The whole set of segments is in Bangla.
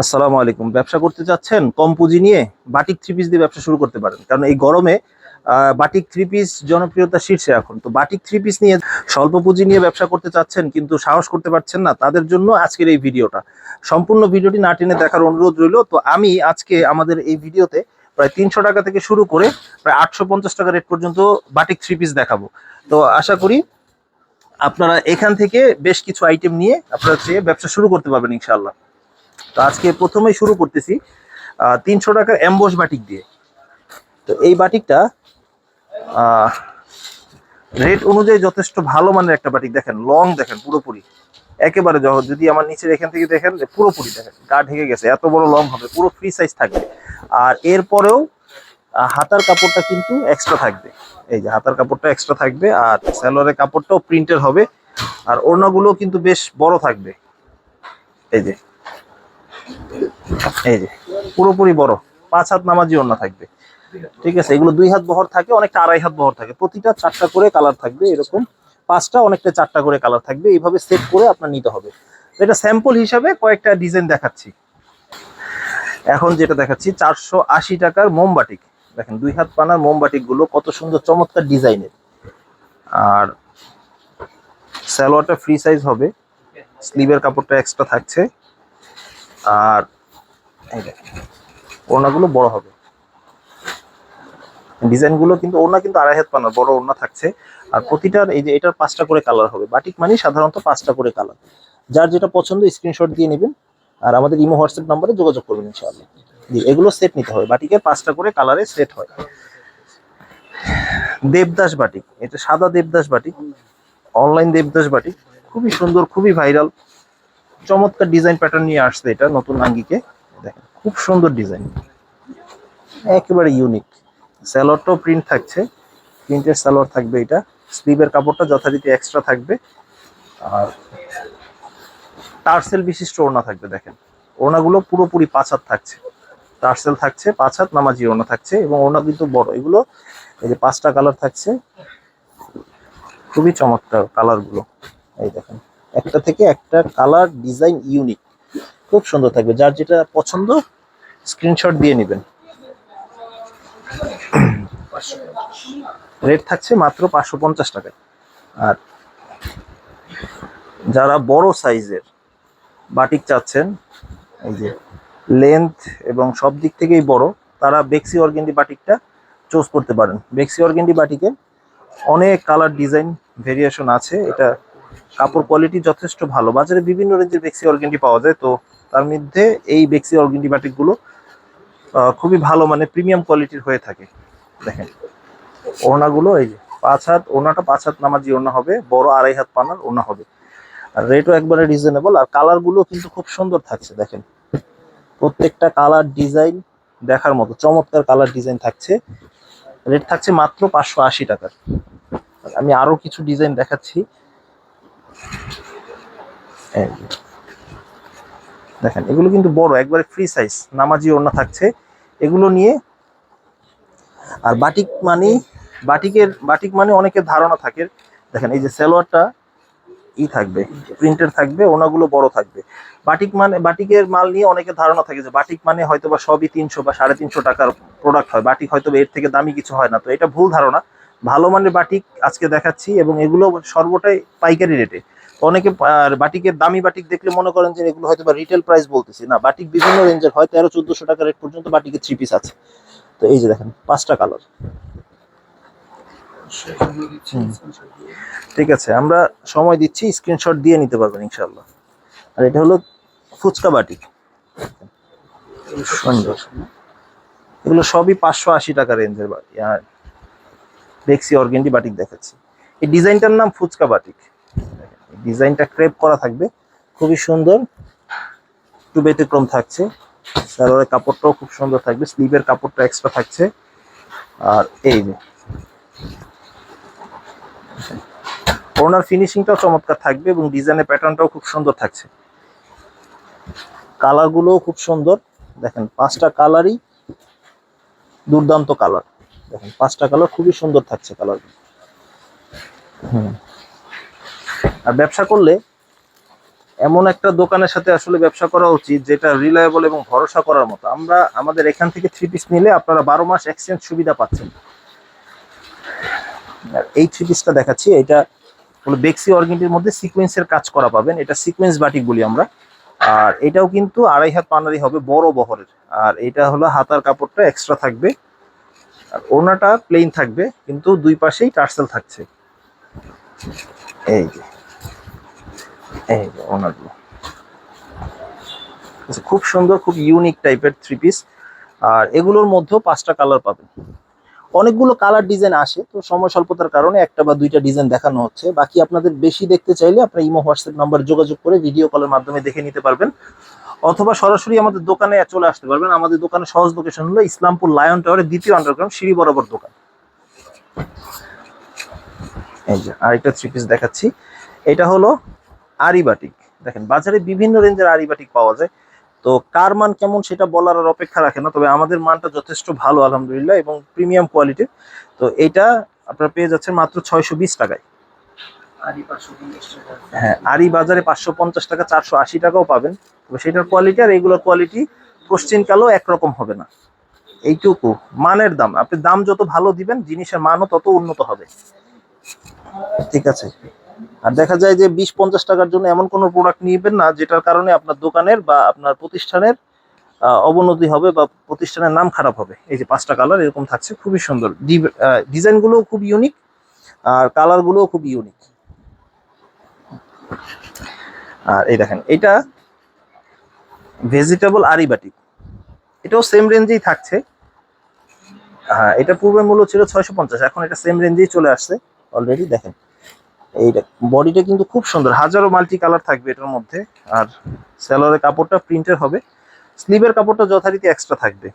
আসসালামু আলাইকুম। ব্যবসা করতে চাচ্ছেন কম পুঁজি নিয়ে বাটিক থ্রি পিস দিয়ে ব্যবসা শুরু করতে পারেন। কারণ এই গরমে বাটিক থ্রি পিস জনপ্রিয়তা শীর্ষে এখন। তো বাটিক থ্রি পিস নিয়ে স্বল্প পুঁজি নিয়ে ব্যবসা করতে চাচ্ছেন কিন্তু সাহস করতে পারছেন না, তাদের জন্য আজকের এই ভিডিওটা। সম্পূর্ণ ভিডিওটি না টেনে দেখার অনুরোধ রইল। তো আমি আজকে আমাদের এই ভিডিওতে প্রায় তিনশো টাকা থেকে শুরু করে প্রায় আটশো পঞ্চাশ টাকা রেট পর্যন্ত বাটিক থ্রি পিস দেখাবো। তো আশা করি আপনারা এখান থেকে বেশ কিছু আইটেম নিয়ে আপনারা চেয়ে ব্যবসা শুরু করতে পারবেন ইনশাল্লাহ তো আজকে প্রথমেই শুরু করতেছি তিনশো টাকার অ্যাম্বস বাটিক দিয়ে। তো এই বাটিকটা রেট অনুযায়ী যথেষ্ট ভালো মানের একটা বাটিক দেখেন লং দেখেন, পুরোপুরি। একেবারে যদি আমার নিচের এখান থেকে দেখেন পুরোপুরি দেখেন, গা ঢেকে গেছে, এত বড় লং হবে, পুরো ফ্রি সাইজ থাকবে। আর এরপরেও হাতার কাপড়টা কিন্তু এক্সট্রা থাকবে। এই যে হাতার কাপড়টা এক্সট্রা থাকবে, আর স্যালোয়ারের কাপড়টাও প্রিন্টের হবে, আর ওড়নাগুলো কিন্তু বেশ বড় থাকবে। এই যে এই যে, পুরোপুরি বড়। পাঁচ হাত নামাজি ওড়না থাকবে। ঠিক আছে, এগুলো দুই হাত বহর থাকে, অনেকটা আড়াই হাত বহর থাকে। প্রতিটা চারটা করে কালার থাকবে এরকম। পাঁচটা, অনেকটা চারটা করে কালার থাকবে। এইভাবে সেট করে আপনার নিতে হবে। এটা স্যাম্পল হিসাবে কয়েকটা ডিজাইন দেখাচ্ছি। এখন যেটা দেখাচ্ছি, চারশো আশি টাকার মোমবাটিক দেখেন, দুই হাত পানার মোমবাটিকগুলো কত সুন্দর, চমৎকার ডিজাইনের। আর স্যালোয়ারটা ফ্রি সাইজ হবে। স্লিভের কাপড়টা এক্সট্রা থাকছে। আর ওড়নাগুলো বড় হবে। ডিজাইনগুলো কিন্তু ওড়না কিন্তু আড়াই হাত পানার বড় ওড়না থাকছে। আর প্রতিটার এই যে, এটার পাঁচটা করে কালার হবে। বাটিক মানে সাধারণত পাঁচটা করে কালার। যার যেটা পছন্দ স্ক্রিনশট দিয়ে নেবেন। আর আমাদের ইমো, হোয়াটসঅ্যাপ নাম্বারে যোগাযোগ করবেন ইনশাআল্লাহ। এগুলো সেট নিতে হবে। বাটিকের পাঁচটা করে কালারে সেট হয়। দেবদাস বাটিক, এটা সাদা Devdas batik online Devdas batik. খুবই সুন্দর, খুবই ভাইরাল চমৎকার ডিজাইন প্যাটার্ন নিয়ে আসছে এটা নতুন আঙ্গিকে। দেখেন, খুব সুন্দর ডিজাইন একেবারে ইউনিক স্যালোয়ারটাও প্রিন্ট থাকছে। প্রিন্টের স্যালোয়ার থাকবে এটা। স্লিভের কাপড়টা যথারীতি এক্সট্রা থাকবে। আর টার্সেল বিশিষ্ট ওড়না থাকবে, দেখেন। ওড়নাগুলো পুরোপুরি পাঁচ হাত থাকছে। টার্সেল থাকছে, পাঁচ হাত নামাজি ওড়না থাকছে এবং ওড়না কিন্তু বড়। এগুলো এই যে পাঁচটা কালার থাকছে। খুবই চমৎকার কালারগুলো এই দেখেন। একটা থেকে একটা কালার ডিজাইন ইউনিক খুব সুন্দর থাকবে। যার যেটা পছন্দ স্ক্রিনশট দিয়ে নেবেন। রেট থাকছে মাত্র পাঁচশো পঞ্চাশ টাকায় আর যারা বড় সাইজের বাটিক চাচ্ছেন, এই যে লেন্থ এবং সব দিক থেকেই বড়, তারা বেক্সি অর্গেন্ডি বাটিকটা চুজ করতে পারেন। বেক্সি অর্গেন্ডি বাটিকে অনেক কালার ডিজাইন ভেরিয়েশন আছে। এটা কাপড় কোয়ালিটি যথেষ্ট ভালো। বাজারে বিভিন্ন রেঞ্জের বেক্সি অর্গেন্ডি পাওয়া যায়, তো তার মধ্যে এই বেক্সি অর্গেন্ডি বাটিকগুলো খুবই ভালো মানে প্রিমিয়াম কোয়ালিটির হয়ে থাকে। দেখেন, ওড়নাগুলো এই যে, পাঁচ হাত, ওড়নাটা পাঁচ হাত নামাজি ওড়না হবে, বড় আড়াই হাত পানার ওড়না হবে। আর রেটও একবারে রিজনেবল আর কালারগুলো কিন্তু খুব সুন্দর থাকছে, দেখেন। প্রত্যেকটা কালার ডিজাইন দেখার মতো, চমৎকার কালার ডিজাইন থাকছে। রেট থাকছে মাত্র পাঁচশো আশি টাকার। আমি আরও কিছু ডিজাইন দেখাচ্ছি। দেখেন, এগুলো কিন্তু বড়, একবারে ফ্রি সাইজ নামাজি ওড়না থাকছে। এগুলো নিয়ে আর বাটিক মানে বাটিকের, বাটিক মানে অনেকের ধারণা থাকে। দেখেন, এই যে সালোয়ারটা ই থাকবে, প্রিন্টের থাকবে ওনাগুলো বড় থাকবে। বাটিক মানে বাটিকের মাল নিয়ে অনেকের ধারণা থাকে যে বাটিক মানে হয়তো বা সবই তিনশো বা সাড়ে তিনশো টাকার প্রোডাক্ট হয়। বাটিক হয়তো এর থেকে দামি কিছু হয় না। তো এটা ভুল ধারণা। ভালো মানের বাটিক আজকে দেখাচ্ছি এবং এগুলো সর্বটাই পাইকারি রেটে অনেকে বাটিকের দামি বাটিক দেখলে মনে করেন যে এগুলো হয়তো বা রিটেল প্রাইস বলতেছি। না, বাটিক বিভিন্ন রেঞ্জের হয়, তেরো, চোদ্দশো টাকা রেট পর্যন্ত বাটিকের থ্রি পিস আছে। তো এই যে দেখেন, পাঁচটা কালার ঠিক আছে, আমরা সময় দিচ্ছি স্ক্রিনশট দিয়ে নিতে পারবেন ইনশাল্লাহ আর এটা হলো ফুচকা বাটিক। এগুলো সবই পাঁচশো আশি টাকা রেঞ্জের বাটি। আর দেখছি অর্গেন্ডি বাটিক দেখাচ্ছি। এই ডিজাইনটার নাম ফুচকা বাটিক। ডিজাইনটা ক্রেপ করা থাকবে। খুবই সুন্দর। একটু ব্যতিক্রম থাকছে। সালোয়ারের কাপড়টাও খুব সুন্দর থাকবে। স্লিভের কাপড়টা এক্সট্রা থাকছে। আর এই যে ওনার ফিনিশিংটাও চমৎকার থাকবে এবং ডিজাইনের প্যাটার্নটাও খুব সুন্দর থাকছে। কালারগুলোও খুব সুন্দর। দেখেন, পাঁচটা কালারই দুর্দান্ত কালার। দেখেন, পাঁচটা কালার খুবই সুন্দর থাকছে কালার হুম। আর ব্যবসা করলে এমন একটা দোকানের সাথে আসলে ব্যবসা করা উচিত যেটা রিলায়েবল এবং ভরসা করার মতো। আমরা আমাদের এখান থেকে থ্রি পিস নিলে আপনারা বারো মাস এক্সচেঞ্জ সুবিধা পাচ্ছেন। আর এই থ্রি পিসটা দেখাচ্ছি, এটা হলো বেক্সি অর্গেন্টির মধ্যে সিকোয়েন্সের কাজ করা পাবেন। এটা সিকোয়েন্স বাটিক বলি আমরা। আর এটাও কিন্তু আড়াই হাত পানারি হবে, বড় বহরের। আর এটা হলো হাতার কাপড়টা এক্সট্রা থাকবে। আর ওনাটা প্লেন থাকবে, কিন্তু দুই পাশেই টার্সেল থাকছে। এই যে এই যে ওনাগুলো। আচ্ছা, খুব সুন্দর খুব ইউনিক টাইপের থ্রি পিস আর এগুলোর মধ্যেও পাঁচটা কালার পাবেন। অনেকগুলো কালার ডিজাইন আসে তো সময় স্বল্পতার কারণে একটা বা দুইটা ডিজাইন দেখানো হচ্ছে। বাকি আপনাদের বেশি দেখতে চাইলে আপনারা ইমো হোয়াটসঅ্যাপ নাম্বার যোগাযোগ করে ভিডিও কলের মাধ্যমে দেখে নিতে পারবেন। অথবা সরাসরি আমাদের দোকানে চলে আসতে পারবেন। আমাদের দোকানের সহজ লোকেশন হলো ইসলামপুর লায়ন টাওয়ারের দ্বিতীয় আন্ডারগ্রাউন্ড সিঁড়ি বরাবর দোকান। আরেকটা থ্রি পিস দেখাচ্ছি। এটা হলো আরিবাটিক দেখেন, বাজারে বিভিন্ন রেঞ্জের আরিবাটিক পাওয়া যায়। তো কার মান কেমন সেটা বলার আর অপেক্ষা রাখে না, তবে আমাদের মানটা যথেষ্ট ভালো, আলহামদুলিল্লাহ, এবং প্রিমিয়াম কোয়ালিটির তো এটা আপনারা পেয়ে যাচ্ছেন মাত্র ছয়শো বিশ টাকায়। হ্যাঁ আরি বাজারে পাঁচশো পঞ্চাশ টাকা, চারশো আশি টাকাও পাবেন। তবে সেটার কোয়ালিটি আর এইগুলোর কোয়ালিটি পশ্চিম কালো একরকম হবে না। এইটুকু, মানের দাম। আপনি দাম যত ভালো দিবেন, জিনিসের মানও তত উন্নত হবে। ঠিক আছে। আর দেখা যায় যে বিশ পঞ্চাশ টাকার জন্য এমন কোনো প্রোডাক্ট নিবেন না, যেটার কারণে আপনার দোকানের বা আপনার প্রতিষ্ঠানের অবনতি হবে বা প্রতিষ্ঠানের নাম খারাপ হবে। এই যে পাঁচটা কালার এরকম থাকছে, খুবই সুন্দর। ডিজাইনগুলোও খুব ইউনিক আর কালারগুলোও খুব ইউনিক আর এই দেখেন, এটা ভেজিটেবল আরিবাটিক এটাও সেম রেঞ্জেই থাকছে। হ্যাঁ এটা পূর্বের মূল্য ছিল ছয়শো পঞ্চাশ, এখন এটা সেম রেঞ্জেই চলে আসছে। অলরেডি দেখেন। এইটা বডিটা কিন্তু খুব সুন্দর। হাজারো মাল্টি কালার থাকবে এটার মধ্যে। আর স্যালোয়ারের কাপড়টা প্রিন্টের হবে। স্লিভের কাপড়টা যথারীতি এক্সট্রা থাকবে।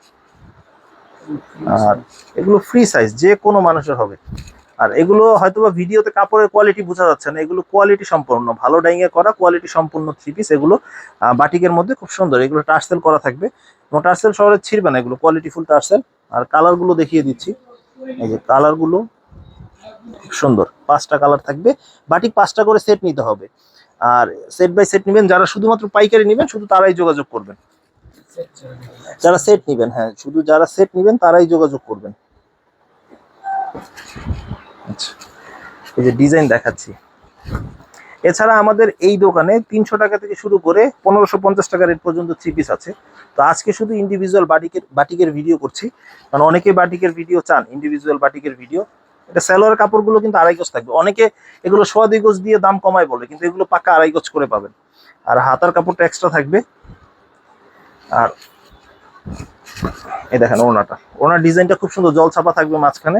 আর এগুলো ফ্রি সাইজ যে কোনো মানুষের হবে। আর এগুলো হয়তোবা ভিডিওতে কাপড়ের কোয়ালিটি বোঝা যাচ্ছে না। এগুলো কোয়ালিটি সম্পূর্ণ ভালো ডাইংয়ে করা কোয়ালিটি সম্পূর্ণ থ্রি পিস এগুলো বাটিকের মধ্যে খুব সুন্দর। এগুলো টার্সেল করা থাকবে। এবং টার্সেল শহরে ছিড়বে না। এগুলো কোয়ালিটি ফুল টার্সেল আর কালারগুলো দেখিয়ে দিচ্ছি। এই যে কালারগুলো সুন্দর, পাঁচটা কালার থাকবে, বাটিক পাঁচটা করে সেট নিতে হবে। আর সেট বাই সেট নেবেন, যারা শুধুমাত্র পাইকারি নেবেন, শুধু তারাই যোগাযোগ করবেন। যারা সেট নেবেন হ্যাঁ শুধু যারা সেট নেবেন, তারাই যোগাযোগ করবেন। আচ্ছা এই যে ডিজাইন দেখাচ্ছি। এছাড়া আমাদের এই দোকানে তিনশো টাকা থেকে শুরু করে পনেরোশো পঞ্চাশ টাকা রেট পর্যন্ত থ্রি পিস আছে। তো আজকে শুধু ইন্ডিভিজুয়াল বাটিকের বাটিকের ভিডিও করছি। কারণ অনেকে বাটিকের ভিডিও চান ইন্ডিভিজুয়াল বাটিকের ভিডিও এটা স্যালোয়ার কাপড়গুলো কিন্তু আড়াই গজ থাকবে। অনেকে এগুলো সোয়া দুই গজ দিয়ে দাম কমায় বলে, কিন্তু এগুলো পাকা আড়াই গজ করে পাবেন। আর হাতার কাপড়টা এক্সট্রা থাকবে। আর এই দেখেন ওনাটা ওনার ডিজাইনটা খুব সুন্দর, জল ছাপা থাকবে মাঝখানে।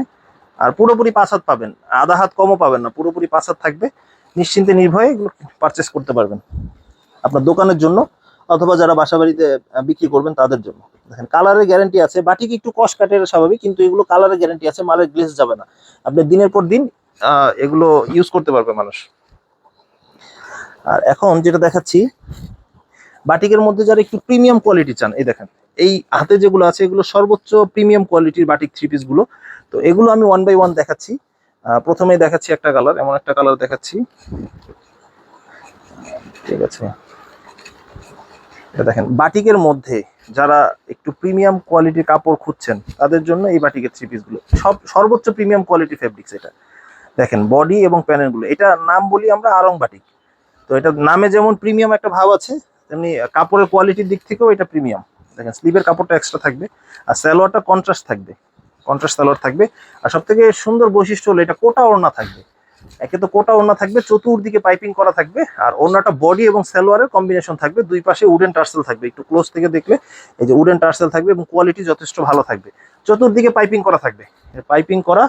আর পুরোপুরি পাঁচ হাত পাবেন, আধা হাত কমও পাবেন না, পুরোপুরি পাঁচ হাত থাকবে। নিশ্চিন্তে নির্ভয়ে এগুলো পারচেস করতে পারবেন। আপনার দোকানের জন্য অথবা যারা বাসা বাড়িতে বিক্রি করবেন তাদের জন্য। দেখেন, কালারের গ্যারান্টি আছে বাটিক একটু কষ্ট কাটের স্বাভাবিক, কিন্তু এগুলো কালারের গ্যারান্টি আছে, মালের গ্লেস যাবে না। আপনি দিনের পর দিন এগুলো ইউজ করতে পারবে মানুষ। আর এখন যেটা দেখাচ্ছি, বাটিকের মধ্যে যারা একটু প্রিমিয়াম কোয়ালিটি চান, এই দেখেন, এই হাতে যেগুলো আছে, এগুলো সর্বোচ্চ প্রিমিয়াম কোয়ালিটির বাটিক থ্রি পিসগুলো। তো এগুলো আমি ওয়ান বাই ওয়ান দেখাচ্ছি। প্রথমেই দেখাচ্ছি একটা কালার এমন একটা কালার দেখাচ্ছি। ঠিক আছে। এটা দেখেন, বাটিকের মধ্যে যারা একটু প্রিমিয়াম কোয়ালিটির কাপড় খুঁজছেন, তাদের জন্য এই বাটিকের থ্রি পিসগুলো। সব, সর্বোচ্চ প্রিমিয়াম কোয়ালিটি ফেব্রিক্স এটা। দেখেন বডি এবং প্যানেলগুলো। এটা নাম বলি আমরা আরং বাটিক। তো এটা নামে যেমন প্রিমিয়াম একটা ভাব আছে, তেমনি কাপড়ের কোয়ালিটির দিক থেকেও এটা প্রিমিয়াম দেখেন স্লিভের কাপড়টা এক্সট্রা থাকবে, আর সালোয়ারটা কন্ট্রাস্ট থাকবে। কন্ট্রাস্ট সালোয়ার থাকবে। আর সব থেকে সুন্দর বৈশিষ্ট্য হলো এটা কোটা ওড়না থাকবে। একে তো কোটা ওড়না থাকবে, চতুর্দিকে পাইপিং করা থাকবে, আর ওড়নাটা বডি এবং সালোয়ারের কম্বিনেশন থাকবে, দুই পাশে উডেন টার্সেল থাকবে, একটু ক্লোজ থেকে দেখলে এই যে উডেন টার্সেল থাকবে এবং কোয়ালিটি যথেষ্ট ভালো থাকবে। চতুর্দিকে পাইপিং করা থাকবে। পাইপিং করা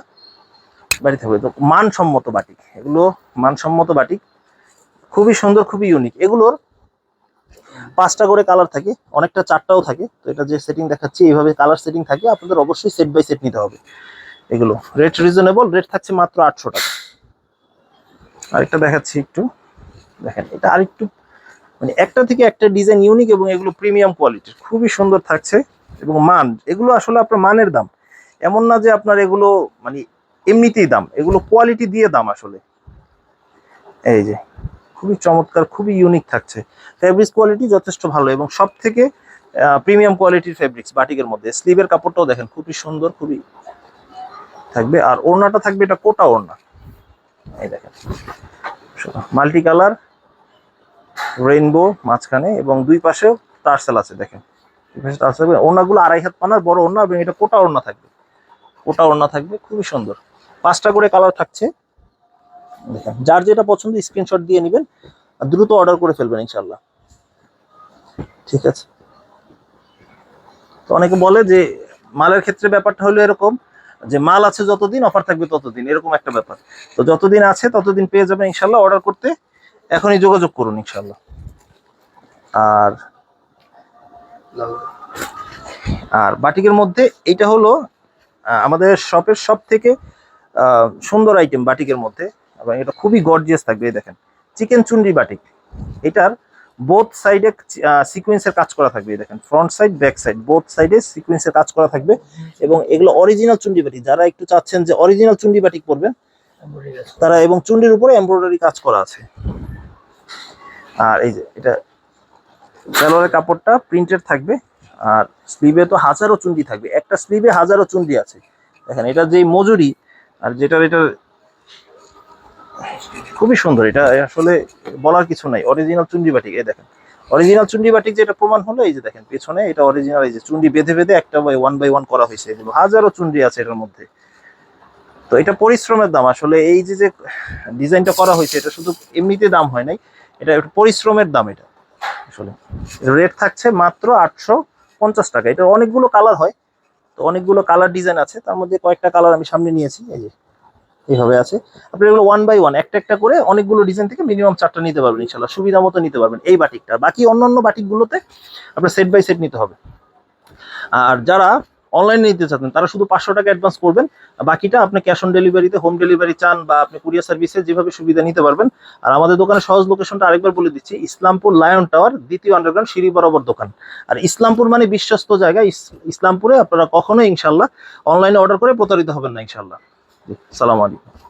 বাড়ি থাকবে। তো মানসম্মত বাটিক এগুলো মানসম্মত বাটিক খুবই সুন্দর, খুবই ইউনিক এগুলোর পাঁচটা করে কালার থাকে, অনেকটা চারটাও থাকে, তো এটা যে সেটিং দেখাচ্ছি, এইভাবে কালার সেটিং থাকে, আপনাদের অবশ্যই সেট বাই সেট নিতে হবে। এগুলো রেট রিজনেবল রেট থাকছে মাত্র আটশো টাকা। আরেকটা দেখাচ্ছি একটু। দেখেন, এটা আরেকটু মানে একটা থেকে একটা ডিজাইন ইউনিক এবং এগুলো প্রিমিয়াম কোয়ালিটির খুবই সুন্দর থাকছে এবং মান, এগুলো আসলে আপনার মানের দাম। এমন না যে আপনার এগুলো মানে এমনিতেই দাম, এগুলো কোয়ালিটি দিয়ে দাম আসলে। এই যে, খুবই চমৎকার, খুবই ইউনিক থাকছে। ফেব্রিক্স কোয়ালিটি যথেষ্ট ভালো এবং সব থেকে প্রিমিয়াম কোয়ালিটির ফেব্রিক্স বাটিকের মধ্যে। স্লিভের কাপড়টাও দেখেন, খুবই সুন্দর, খুবই থাকবে। আর ওড়নাটা থাকবে এটা কোটা ওড়না। এই দেখেন। মাল্টি কালার, রেইনবো মাঝখানে এবং দুই পাশেও টার্সেল আছে, দেখেন। দুই পাশে ওড়নাগুলো আড়াই হাত পানার, বড় ওড়না এবং এটা কোটা ওড়না থাকবে। কোটা ওড়না থাকবে, খুবই সুন্দর। পাঁচটা করে কালার থাকছে। দেখেন, যার যেটা পছন্দ স্ক্রিনশট দিয়ে নেবেন দ্রুত অর্ডার করে ফেলবেন ইনশাল্লাহ ঠিক আছে? তো অনেকে বলে যে, মালের ক্ষেত্রে ব্যাপারটা হলো এরকম যে মাল আছে যতদিন অফার থাকবে ততদিন, এরকম একটা ব্যাপার। তো যতদিন আছে, ততদিন পেয়ে যাবেন ইনশাল্লাহ অর্ডার করতে এখনই যোগাযোগ করুন ইনশাল্লাহ। আর আর বাটিকের মধ্যে এটা হলো আমাদের শপের সব থেকে সুন্দর আইটেম বাটিকের মধ্যে, এবং এটা খুবই গর্জিয়াস থাকবে, এই দেখেন। Chicken chunri batik. এটার বোথ সাইডে সিকোয়েন্সের কাজ করা থাকবে দেখেন front side back side both সাইডে সিকোয়েন্সের কাজ করা থাকবে এবং এগুলো অরিজিনাল চুন্ডি বাটিক যারা একটু চাচ্ছেন যে অরিজিনাল চুন্ডি বাটিক পরবেন, তারা এবং চুন্ডির উপরে এমব্রয়ডারি কাজ করা আছে। আর এই যে, এটা সালোয়ারের কাপড়টা প্রিন্টেড থাকবে, আর স্লিভে তো হাজারো চুন্ডি থাকবে, একটা স্লিভে হাজারো চুন্ডি আছে। দেখেন, এটা যেই মজুরি, আর যেটার, এটার খুবই সুন্দর। এটা আসলে বলার কিছু নাই। অরিজিনাল চুন্ডি বাটিক এই দেখেন। অরিজিনাল চুন্ডি বাটিক যেটা প্রমাণ হলো, এই যে দেখেন, পেছনে এটা অরিজিনাল এই যে চুন্ডি বেঁধে বেঁধে একটা বাই ওয়ান বাই ওয়ান করা হয়েছে। হাজারো চুন্ডি আছে এটার মধ্যে। তো এটা পরিশ্রমের দাম। আসলে এই যে যে ডিজাইনটা করা হয়েছে, এটা শুধু এমনিতে দাম হয় নাই, এটা একটু পরিশ্রমের দাম এটা। আসলে রেট থাকছে মাত্র আটশো পঞ্চাশ টাকা। এটা অনেকগুলো কালার হয়, তো অনেকগুলো কালার ডিজাইন আছে। তার মধ্যে কয়েকটা কালার আমি সামনে নিয়েছি, এই যে। এইভাবে আছে। আপনি এগুলো ওয়ান বাই ওয়ান একটা একটা করে অনেকগুলো ডিজাইন থেকে মিনিমাম চারটা নিতে পারবেন ইনশাল্লাহ সুবিধা মতো নিতে পারবেন এই বাটিকটা। বাকি অন্যান্য বাটিকগুলোতে আপনার সেট বাই সেট নিতে হবে। আর যারা অনলাইনে নিতে চাচ্ছেন, তারা শুধু পাঁচশো টাকা অ্যাডভান্স করবেন। বাকিটা আপনি ক্যাশ অন ডেলিভারিতে হোম ডেলিভারি চান বা আপনি কুরিয়ার সার্ভিসে যেভাবে সুবিধা নিতে পারবেন। আর আমাদের দোকানের সহজ লোকেশনটা আরেকবার বলে দিচ্ছি, ইসলামপুর লায়ন টাওয়ার দ্বিতীয় আন্ডারগ্রাউন্ড সিঁড়ি বরাবর দোকান। আর ইসলামপুর মানে বিশ্বস্ত জায়গা। ইসলামপুরে আপনারা কখনোই ইনশাল্লাহ অনলাইনে অর্ডার করে প্রতারিত হবেন না ইনশাল্লাহ সালাম আলাইকুম।